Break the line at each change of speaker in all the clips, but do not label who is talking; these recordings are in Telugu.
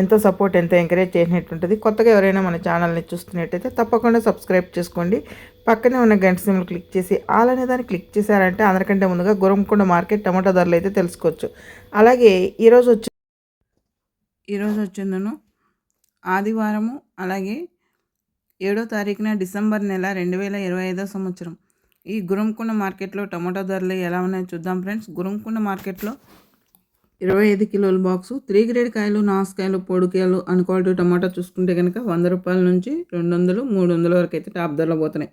ఎంతో సపోర్ట్ ఎంతో ఎంకరేజ్ చేసినట్టుంటుంది కొత్తగా ఎవరైనా మన ఛానల్ని చూస్తున్నట్టయితే తప్పకుండా సబ్స్క్రైబ్ చేసుకోండి. పక్కనే ఉన్న గంట సింబల్ క్లిక్ చేసి ఆల్ అనే దాన్ని క్లిక్ చేశారంటే అందరికంటే ముందుగా గురంకొండ మార్కెట్ టమాటా ధరలు అయితే తెలుసుకోవచ్చు. అలాగే ఈరోజు వచ్చి ఈరోజు వచ్చిందను ఆదివారము అలాగే ఏడో తారీఖున డిసెంబర్ నెల రెండు వేల ఇరవై ఐదో సంవత్సరం. ఈ గురంకొండ మార్కెట్లో టమాటా ధరలు ఎలా ఉన్నాయో చూద్దాం ఫ్రెండ్స్. గురంకొండ మార్కెట్లో ఇరవై ఐదు కిలోల బాక్సు త్రీ గ్రేడ్ కాయలు నాసుకాయలు పొడికాయలు అన్ క్వాలిటీ టమాటా చూసుకుంటే కనుక వంద రూపాయల నుంచి రెండు వందలు మూడు వందల వరకు అయితే టాప్ ధరలో పోతున్నాయి.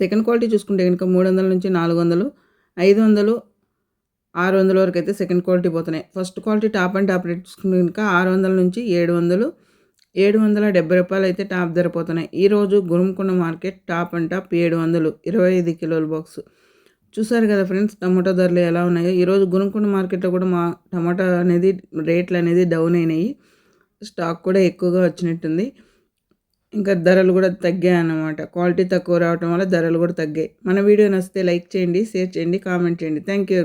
సెకండ్ క్వాలిటీ చూసుకుంటే కనుక మూడు వందల నుంచి నాలుగు వందలు ఐదు వందలు ఆరు వందల వరకు అయితే సెకండ్ క్వాలిటీ పోతున్నాయి. First quality top and top rate చూసుకుంటే కనుక ఆరు వందల నుంచి ఏడు వందలు ఏడు వందల డెబ్బై రూపాయలు అయితే టాప్ ధర పోతున్నాయి. ఈరోజు Gurramkonda market top and top ఏడు వందలు ఇరవై ఐదు కిలోల బాక్స్. చూసారు కదా ఫ్రెండ్స్ టమాటో ధరలు ఎలా ఉన్నాయో? ఈరోజు గురుముకొండ మార్కెట్లో కూడా మా టమాటా అనేది రేట్లు అనేది డౌన్ అయినాయి. స్టాక్ కూడా ఎక్కువగా వచ్చినట్టుంది. ఇంకా ధరలు కూడా తగ్గాయి అన్నమాట. క్వాలిటీ తక్కువ రావటం వల్ల ధరలు కూడా తగ్గాయి. మన వీడియో నచ్చితే లైక్ చేయండి షేర్ చేయండి కామెంట్ చేయండి. Thank you